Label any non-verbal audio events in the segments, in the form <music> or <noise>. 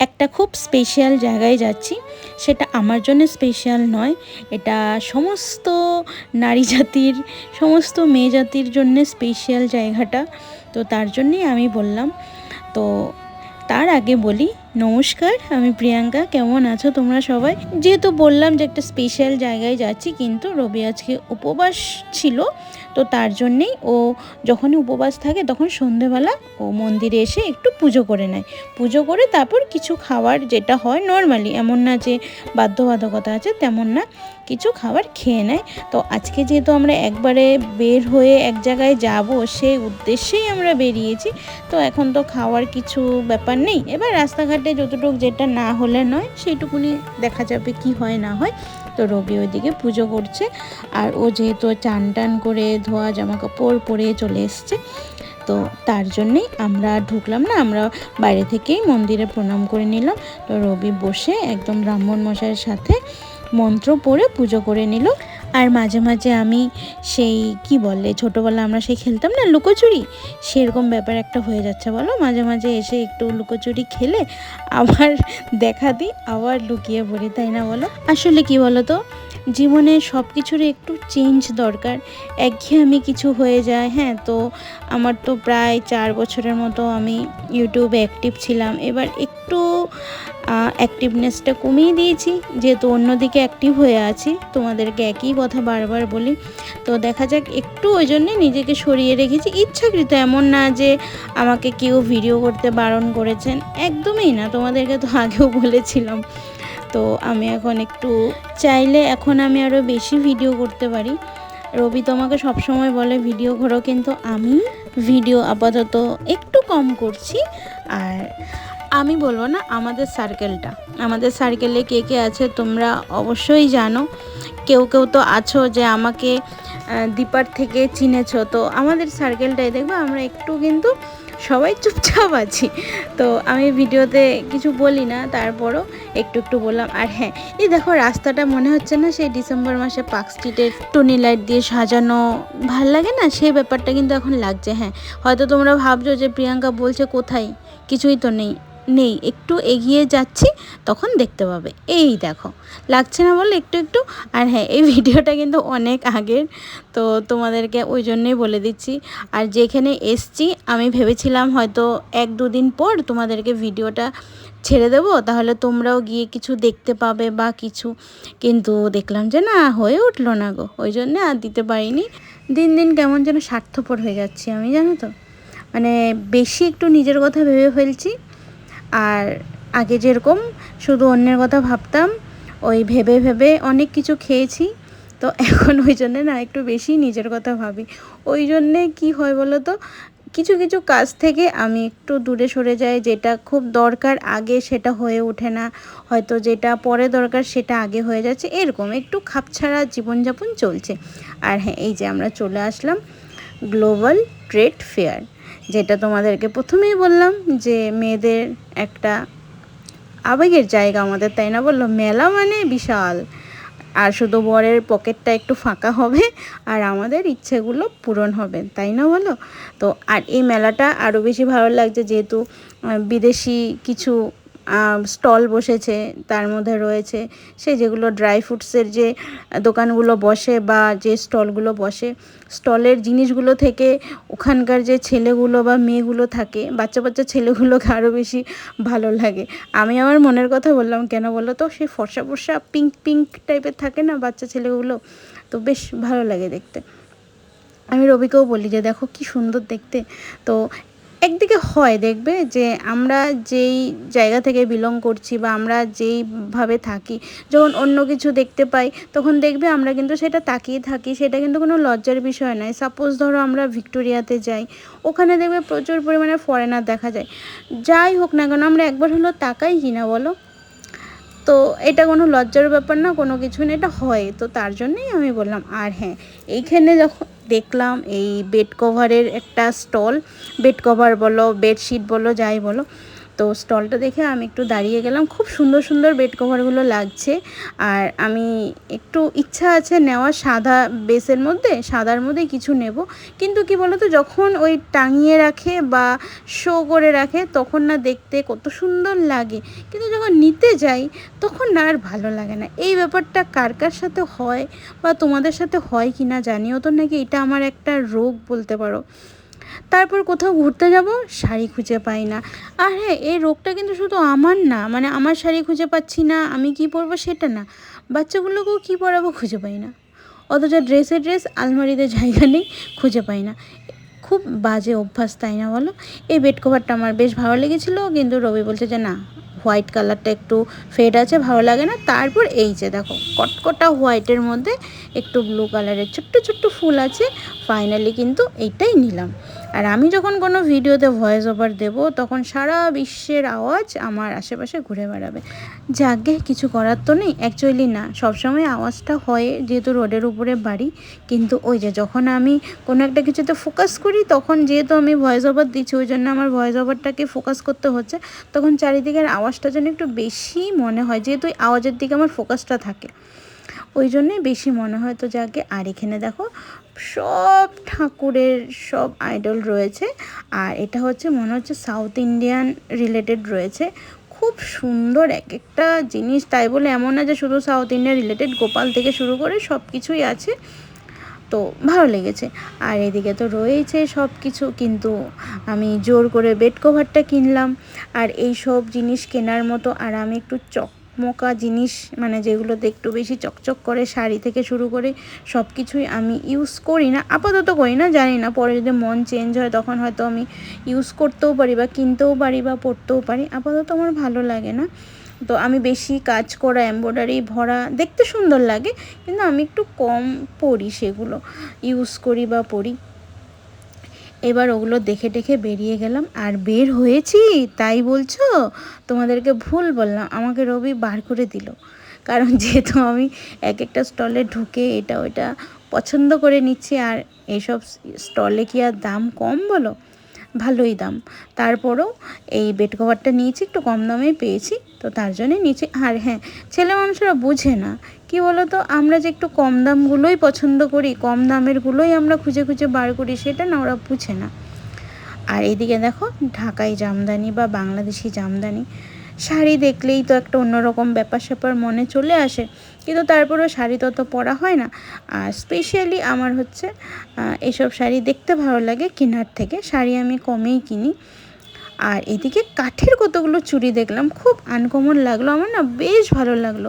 একটা খুব স্পেশাল জায়গায় যাচ্ছি। সেটা আমার জন্য স্পেশাল নয়। এটা সমস্ত নারী জাতির, সমস্ত মেয়ে জাতির জন্য স্পেশাল জায়গাটা। তো তার জন্যেই আমি বললাম। তো তার আগে বলি, নমস্কার, আমি প্রিয়াঙ্কা। কেমন আছো তোমরা সবাই? যেহেতু বললাম যে একটা স্পেশাল জায়গায় যাচ্ছি, কিন্তু রবি আজকে উপবাস ছিল। তো তার জন্যেই ও যখনই উপবাস থাকে তখন সন্ধেবেলা ও মন্দিরে এসে একটু পুজো করে নেয়। পুজো করে তারপর কিছু খাওয়ার যেটা হয় নর্মালি এমন না যে বাধ্যবাধকতা আছে তেমন না। কিছু খাবার খেয়ে নেয়। তো আজকে যেহেতু আমরা একবারে বের হয়ে এক জায়গায় যাব, সেই উদ্দেশ্যেই আমরা বেরিয়েছি। তো এখন তো খাওয়ার কিছু ব্যাপার নেই। এবার রাস্তাঘাটে যতটুকু যেটা না হলে নয়, সেইটুকুনি দেখা যাবে কি হয় না হয়। তো রবি ওইদিকে পুজো করছে। আর ও যেহেতু চান টান করে ধোয়া জামা কাপড় পরে চলে এসছে। তো তার জন্যেই আমরা ঢুকলাম না, আমরা বাইরে থেকেই মন্দিরে প্রণাম করে নিলাম। তো রবি বসে একদম ব্রাহ্মণ মশাইয়ের সাথে মন্ত্র পড়ে পুজো করে নিল। আর মাঝে মাঝে আমি সেই, কি বলে ছোটোবেলা আমরা সেই খেলতাম না, লুকোচুরি? সেরকম ব্যাপার একটা হয়ে যাচ্ছে বলো। মাঝে মাঝে এসে একটু লুকোচুরি খেলে আবার <laughs> দেখা দিই, আবার লুকিয়ে পড়ি, তাই না বলো? আসলে কি বলো তো জীবনে সব কিছুরই একটু চেঞ্জ দরকার। একঘেয়েমি কিছু হয়ে যায় হ্যাঁ তো আমার তো প্রায় চার বছরের মতো আমি ইউটিউবে অ্যাক্টিভ ছিলাম। এবার একটু অ্যাক্টিভনেসটা কমিয়ে দিয়েছি, যেহেতু অন্যদিকে অ্যাক্টিভ হয়ে আছি, তোমাদেরকে একই কথা বারবার বলি। তো দেখা যাক, একটু ওই জন্যে নিজেকে সরিয়ে রেখেছি। ইচ্ছাকৃত এমন না যে আমাকে কেউ ভিডিও করতে বারণ করেছেন, একদমই না, তোমাদেরকে তো আগেও বলেছিলাম। তো আমি এখন একটু চাইলে এখন আমি আরও বেশি ভিডিও করতে পারি। রবি তোমাকে সবসময় বলে ভিডিও করো কিন্তু আমি ভিডিও আপাতত একটু কম করছি। আর আমি বলব না, আমাদের সার্কেলটা আমাদের সার্কেলে কে কে আছে তোমরা অবশ্যই জানো। কেউ কেউ তো আছো যে আমাকে দীপার থেকে চিনেছ। তো আমাদের সার্কেলটাই দেখব, আমরা একটু কিন্তু সবাই চুপচাপ আছি। তো আমি ভিডিওতে কিছু বলি না, তারপরও একটু একটু বললাম। আর হ্যাঁ এই দেখো রাস্তাটা মনে হচ্ছে না সেই ডিসেম্বর মাসে পার্ক স্ট্রিটের টুনি লাইট দিয়ে সাজানো। ভালো লাগে না? সেই ব্যাপারটা কিন্তু এখন লাগছে হ্যাঁ। হয়তো তোমরা ভাবছ যে প্রিয়াঙ্কা বলছে কোথায়? কিছুই তো নেই। নেই, একটু এগিয়ে যাচ্ছি, তখন দেখতে পাবে। এই দেখো, লাগছে না বলে একটু একটু? আর হ্যাঁ এই ভিডিওটা কিন্তু অনেক আগের, তো তোমাদেরকে ওই জন্যই বলে দিচ্ছি। আর যেখানে এসছি, আমি ভেবেছিলাম হয়তো এক দুদিন পর তোমাদেরকে ভিডিওটা ছেড়ে দেবো, তাহলে তোমরাও গিয়ে কিছু দেখতে পাবে বা কিছু। কিন্তু দেখলাম যে না, হয়ে উঠল না গো, ওই জন্যে আর দিতে পারিনি। দিন দিন কেমন যেন স্বার্থপর হয়ে যাচ্ছি আমি, জানো তো? মানে বেশি একটু নিজের কথা ভেবে ফেলছি আর আগে যেরকম শুধু অন্যের কথা ভাবতাম, ওই ভেবে ভেবে অনেক কিছু খেয়েছি। তো এখন ওই জন্যে না একটু বেশি নিজের কথা ভাবি। ওই জন্যে কি হয় বলো তো, কিছু কিছু কাজ থেকে আমি একটু দূরে সরে যাই, যেটা খুব দরকার আগে সেটা হয়ে ওঠে না। হয়তো যেটা পরে দরকার সেটা আগে হয়ে যাচ্ছে, এরকম একটু খাপছাড়া জীবনযাপন চলছে। আর হ্যাঁ এই যে আমরা চলে আসলাম গ্লোবাল ট্রেড ফেয়ার যেটা তোমাদেরকে প্রথমেই বললাম যে মেয়েদের একটা আবেগের জায়গা আমাদের, তাই না বলল? মেলা মানে বিশাল। আর শুধু বরের পকেটটা একটু ফাঁকা হবে, আর আমাদের ইচ্ছেগুলো পূরণ হবে, তাই না বলো? তো আর এই মেলাটা আরও বেশি ভালো লাগছে যেহেতু বিদেশি কিছু স্টল বসেছে, তার মধ্যে রয়েছে সে যেগুলো ড্রাই ফ্রুটসের যে দোকানগুলো বসে বা যে স্টলগুলো বসে, স্টলের জিনিসগুলো থেকে ওখানকার যে ছেলেগুলো বা মেয়েগুলো থাকে, বাচ্চা বাচ্চা ছেলেগুলোকে আরও বেশি ভালো লাগে। আমি আমার মনের কথা বললাম, কেন বলো তো? সেই ফর্সা ফর্সা পিঙ্ক পিঙ্ক টাইপের থাকে না বাচ্চা ছেলেগুলো? তো বেশ ভালো লাগে দেখতে। আমি রবিকেও বলি যে, দেখো কি সুন্দর দেখতে। তো একদিকে হয়, দেখবে? যে আমরা যেই জায়গা থেকে বিলং করছি বা আমরা যেইভাবে থাকি, যখন অন্য কিছু দেখতে পাই, তখন দেখবে আমরা কিন্তু সেটা তাকিয়ে থাকি। সেটা কিন্তু কোনো লজ্জার বিষয় নয়। সাপোজ ধরো আমরা ভিক্টোরিয়াতে যাই, ওখানে দেখবে প্রচুর পরিমাণে ফরেনার দেখা যায়। যাই হোক না কেন, আমরা একবার হলো তাকাই কি না, বলো? তো এটা কোনো লজ্জার ব্যাপার না, কোনো কিছু না, এটা হয়। তো তার জন্যই আমি বললাম, আর হ্যাঁ এইখানে যখন দেখলাম এই বেড কভারের একটা স্টল বেড কভার বলো বেডশিট বলো, যাই বলো তো স্টলটা দেখে আমি একটু দাঁড়িয়ে গেলাম। খুব সুন্দর সুন্দর বেড কভারগুলো লাগছে। আর আমি একটু ইচ্ছা আছে নেওয়া সাদা বেসের মধ্যে, সাদার মধ্যে কিছু নেব। কিন্তু কি বলতো, যখন ওই টাঙিয়ে রাখে বা শো করে রাখে, তখন না দেখতে কত সুন্দর লাগে। কিন্তু যখন নিতে যাই, তখন না আর ভালো লাগে না। এই ব্যাপারটা কার কার সাথে হয় বা তোমাদের সাথে হয় কি না জানিও তো নাকি? এটা আমার একটা রোগ বলতে পারো। তারপর কোথাও ঘুরতে যাব, শাড়ি খুঁজে পাই না। আর হ্যাঁ এই রোগটা কিন্তু শুধু আমার না মানে আমার শাড়ি খুঁজে পাচ্ছি না, আমি কি পরবো সেটা না। বাচ্চাগুলোকেও কি পরাবো খুঁজে পাই না। অথচ ড্রেসের ড্রেস, আলমারিতে জায়গা নেই, খুঁজে পাই না। খুব বাজে অভ্যাস, তাই না বলো? এই বেড কভারটা আমার বেশ ভালো লেগেছিলো, কিন্তু রবি বলছে যে না, হোয়াইট কালারটা একটু ফেড আছে, ভালো লাগে না। তারপর এই যে দেখো, কটকটা হোয়াইটের মধ্যে একটু ব্লু কালারের ছোট্ট ছোট্ট ফুল আছে, ফাইনালি কিন্তু এইটাই নিলাম। আর আমি যখন কোনো ভিডিওতে ভয়েস ওভার দেব, তখন সারা বিশ্বের আওয়াজ আমার আশেপাশে ঘুরে বেড়াবে। যাকে কিছু করার তো নেই অ্যাকচুয়ালি না। সবসময় আওয়াজটা হয় যেহেতু রোডের উপরে বাড়ি। কিন্তু ওই যে যখন আমি কোনো একটা কিছুতে ফোকাস করি, তখন যেহেতু আমি ভয়েস ওভার দিচ্ছি, ওই জন্য আমার ভয়েস ওভারটাকে ফোকাস করতে হচ্ছে। তখন চারিদিকের আওয়াজটা যেন একটু বেশি মনে হয়, যেহেতু আওয়াজের দিকে আমার ফোকাসটা থাকে। ওই জন্যই বেশি মনে হয় তো যাকে। আর এখানে দেখো সব ঠাকুরের সব আইডল রয়েছে। আর এটা হচ্ছে, মনে হচ্ছে সাউথ ইন্ডিয়ান রিলেটেড রয়েছে। খুব সুন্দর এক একটা জিনিস। তাই বলে এমন না যে শুধু সাউথ ইন্ডিয়ান রিলেটেড গোপাল থেকে শুরু করে সব কিছুই আছে। তো ভালো লেগেছে। আর এদিকে তো রয়েছে সব কিছু, কিন্তু আমি জোর করে বেড কভারটা কিনলাম। আর এই সব জিনিস কেনার মতো, আর আমি একটু চক মোকা জিনিস মানে যেগুলোতে একটু বেশি চকচক করে শাড়ি থেকে শুরু করে সব কিছুই আমি ইউজ করি না। আপাতত করি না, জানি না। পরে যদি মন চেঞ্জ হয়, তখন হয়তো আমি ইউজ করতেও পারি বা কিনতেও পারি বা পরতেও পারি। আপাতত আমার ভালো লাগে না। তো আমি বেশি কাজ করা এম্ব্রয়ডারি ভরা দেখতে সুন্দর লাগে, কিন্তু আমি একটু কম পরি সেগুলো। ইউজ করি বা পরি। এবার ওগুলো দেখে দেখে বেরিয়ে গেলাম। আর বের হয়েছি, তাই বলছো? তোমাদেরকে ভুল বললাম, আমাকে রবি বার করে দিল। কারণ যেহেতু আমি এক একটা স্টলে ঢুকে এটা ওইটা পছন্দ করে নিচ্ছি, আর এসব স্টলে কি আর দাম কম বলো? ভালোই দাম। তারপরও এই বেড কভারটা নিয়েছি, একটু কম দামে পেয়েছি, তো তার জন্যে নিচে আর হ্যাঁ ছেলে মানুষরা বুঝে না। কি বলো তো আমরা যে একটু কম দামগুলোই পছন্দ করি, কম দামেরগুলোই আমরা খুঁজে খুঁজে বার করি, সেটা না ওরা বুঝে না। আর এদিকে দেখো ঢাকাই জামদানি বা বাংলাদেশি জামদানি, শাড়ি দেখলেই তো একটা অন্যরকম ব্যাপার স্যাপার মনে চলে আসে। কিন্তু তারপরেও শাড়ি তত পরা হয় না। আর স্পেশালি আমার হচ্ছে এসব শাড়ি দেখতে ভালো লাগে কেনার থেকে। শাড়ি আমি কমেই কিনি। আর এদিকে কাঠের কতগুলো চুড়ি দেখলাম, খুব আনকমন লাগল। আমার না বেশ ভালো লাগল।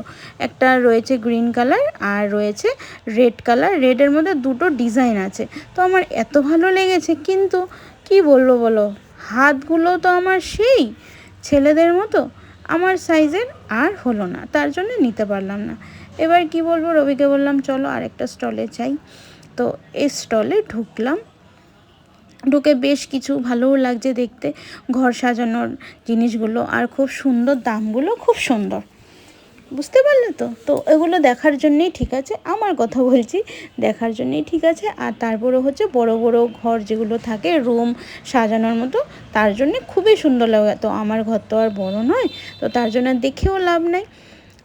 একটা রয়েছে গ্রিন কালার আর রয়েছে রেড কালার রেডের মধ্যে দুটো ডিজাইন আছে। তো আমার এত ভালো লেগেছে, কিন্তু কি বলব বলো? হাতগুলো তো আমার সেই ছেলেদের মতো। আমার সাইজের আর হলো না। তার জন্য নিতে পারলাম না। এবার কি বলব? রবিকে বললাম, চলো আরেকটা স্টলে চাই তো এই স্টলে ঢুকলাম। ঢুকে বেশ কিছু ভালোও লাগছে দেখতে। ঘর সাজানোর জিনিসগুলো আর খুব সুন্দর, দামগুলো খুব সুন্দর। বুঝতে পারলে তো? তো এগুলো দেখার জন্যেই ঠিক আছে। আমার কথা বলছি, দেখার জন্যেই ঠিক আছে। আর তারপরে হচ্ছে বড় বড় ঘর যেগুলো থাকে, রুম সাজানোর মতো, তার জন্যে খুবই সুন্দর লাগে। তো আমার ঘর তো আর বড় নয়, তো তার জন্য দেখেও লাভ নাই।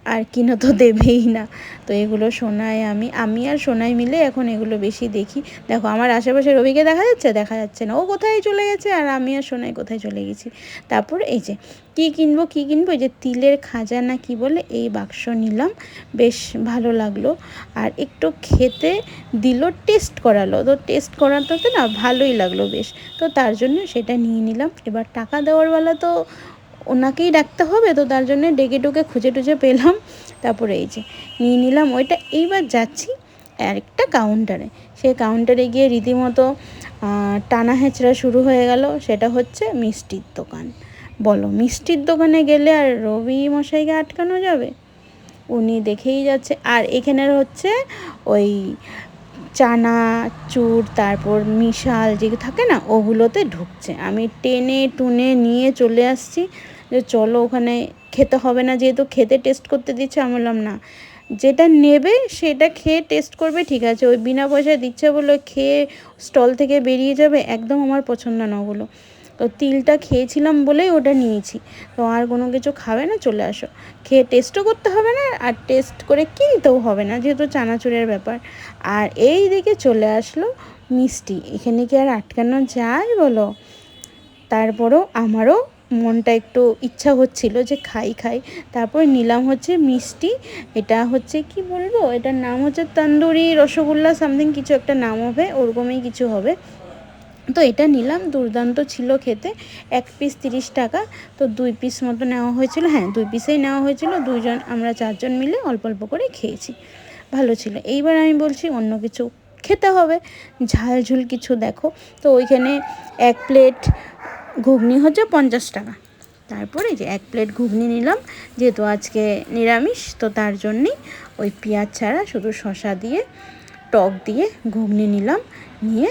আর কিনো তো দেবেই না। তো এগুলো সোনায় আমি আমি আর সোনাই মিলে এখন এগুলো বেশি দেখি। দেখো, আমার আশেপাশে রবিকে দেখা যাচ্ছে? দেখা যাচ্ছে না। ও কোথায় চলে গেছে? আর আমি আর সোনাই কোথায় চলে গেছি? তারপর এই যে, কী কিনবো কী কিনবো? এই যে তিলের খাজা না কি বলে? এই বাক্স নিলাম। বেশ ভালো লাগল। আর একটু খেতে দিল, টেস্ট করালো। তো টেস্ট করাতে না ভালোই লাগল বেশ। তো তার জন্য সেটা নিয়ে নিলাম। এবার টাকা দেওয়ার বেলা তো ওনাকেই ডাকতে হবে তো তার জন্য ডেকে টুকে খুঁজে টুজে পেলাম। তারপরে এই যে নিয়ে নিলাম, ওইটা এইবার যাচ্ছি আরেকটা কাউন্টারে সেই কাউন্টারে গিয়ে রীতিমতো টানা হেঁচড়া শুরু হয়ে গেল। সেটা হচ্ছে মিষ্টির দোকান। বলো, মিষ্টির দোকানে গেলে আর রবি মশাইকে আটকানো যাবে? উনি দেখেই যাচ্ছে। আর এখানের হচ্ছে ওই চানা, চুর, তারপর মিশাল যে থাকে না, ওগুলোতে ঢুকছে। আমি টেনে টুনে নিয়ে চলে আসছি। যে চলো ওখানে খেতে হবে না, যেহেতু খেতে টেস্ট করতে দিচ্ছে, আমি বললাম না। যেটা নেবে সেটা খেয়ে টেস্ট করবে, ঠিক আছে। ওই বিনা পয়সায় দিচ্ছে বলে খেয়ে স্টল থেকে বেরিয়ে যাবে, একদম আমার পছন্দ না ওগুলো। তো তিলটা খেয়েছিলাম বলেই ওটা নিয়েছি। তো আর কোনো কিছু খাবে না, চলে আসো। খেয়ে টেস্টও করতে হবে না, আর টেস্ট করে কিনতেও হবে না, যেহেতু চানাচুরের ব্যাপার। আর এই দিকে চলে আসলো মিষ্টি। এখানে কি আর আটকানো যায় বলো? তারপরও আমারও মনটা একটু ইচ্ছা হচ্ছিল যে খাই খাই। তারপর নিলাম হচ্ছে মিষ্টি। এটা হচ্ছে কি বলব? এটার নাম হচ্ছে তন্দুরি রসগোল্লা সামথিং কিছু একটা নাম হবে, ওরকমই কিছু হবে। তো এটা নিলাম, দুর্দান্ত ছিল খেতে। এক পিস তিরিশ টাকা। তো দুই পিস মতো নেওয়া হয়েছিল। হ্যাঁ দুই পিসেই নেওয়া হয়েছিল। দুইজন, আমরা চারজন মিলে অল্প অল্প করে খেয়েছি। ভালো ছিল। এইবার আমি বলছি অন্য কিছু খেতে হবে। ঝাল ঝুল কিছু দেখো। তো ওইখানে এক প্লেট ঘুগনি হচ্ছে পঞ্চাশ টাকা। তারপরে যে এক প্লেট ঘুগনি নিলাম, যেহেতু আজকে নিরামিষ, তো তার জন্যেই ওই পেঁয়াজ ছাড়া শুধু শশা দিয়ে, টক দিয়ে ঘুগনি নিলাম, নিয়ে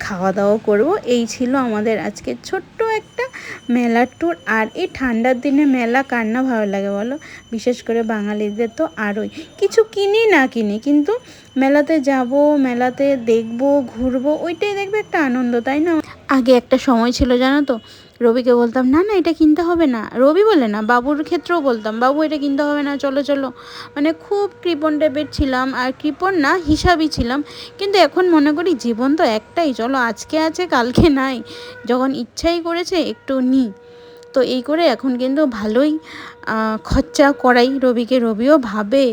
খাওয়া দাওয়া করব। এই ছিল আমাদের আজকে ছোট্ট একটা মেলার ট্যুর আর এই ঠান্ডার দিনে মেলা কার না ভালো লাগে বলো? বিশেষ করে বাঙালিদের তো আরোই। কিছু কিনি না কিনি, কিন্তু মেলাতে যাব, মেলাতে দেখব, ঘুরবো, ওইটাই দেখবে একটা আনন্দ, তাই না? আগে একটা সময় ছিল, জানো তো? রবিকে বলতাম, না না, এটা কিনতে হবে না। রবি বলে, না, বাবুর ক্ষেত্রেও বলতাম, বাবু, এটা কিনতে হবে না, চলো চলো। মানে খুব কৃপণ টাইপের ছিলাম, আর কৃপণ না হিসাবই ছিলাম। কিন্তু এখন মনে করি জীবন তো একটাই, চলো, আজকে আছে, কালকে নাই। যখন ইচ্ছাই করেছে, একটু নিই তো এই করে এখন কিন্তু ভালোই খরচা করাই রবিকে। রবিও ভাবে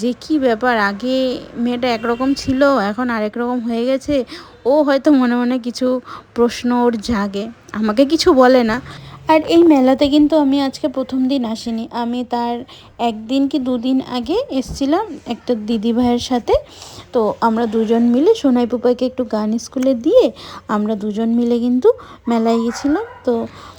যে কি ব্যাপার, আগে মেয়েটা একরকম ছিল, এখন আরেক রকম হয়ে গেছে। ও হয়তো মনে মনে কিছু প্রশ্ন ওর জাগে, আমাকে কিছু বলে না। আর এই মেলাতে কিন্তু আমি আজকে প্রথম দিন আসিনি। আমি তার একদিন কি দুদিন আগে এসছিলাম একটা দিদি ভাইয়ের সাথে। তো আমরা দুজন মিলে সোনাই পুপাকে একটু গান স্কুলে দিয়ে আমরা দুজন মিলে কিন্তু মেলায় গেছিলাম। তো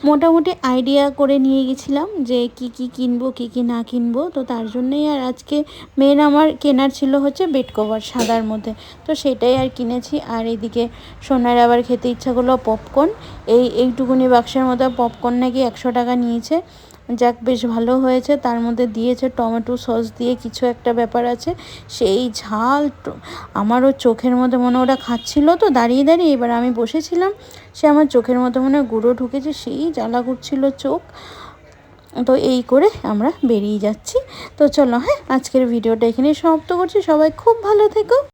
মোটামুটি আইডিয়া করে নিয়ে গেছিলাম যে কি কি কিনবো, কি কি না কিনবো। তো তার জন্যই আর আজকে মেন আমার কেনার ছিল হচ্ছে বেড কভার সাদার মধ্যে। তো সেটাই আর কিনেছি। আর এদিকে সোনার আবার খেতে ইচ্ছা করল পপকর্ন এই, এইটুকুনি বাক্সের মধ্যে পপকর্ন নাকি একশো টাকা নিয়েছে। যাক, বেশ ভালো হয়েছে। তার মধ্যে দিয়েছে টমেটো সস দিয়ে কিছু একটা ব্যাপার আছে। সেই ঝাল আমারও চোখের মধ্যে মনে ওরা খাচ্ছিল তো। দাঁড়িয়ে দাঁড়িয়ে এবার আমি বসেছিলাম। সে আমার চোখের মধ্যে মনে গুঁড়ো ঢুকেছে, সেই জ্বালা করছিল চোখ। তো এই করে আমরা বেরিয়ে যাচ্ছি। তো চলো হ্যাঁ আজকের ভিডিওটা এখানেই সমাপ্ত করছি। সবাই খুব ভালো থেকো।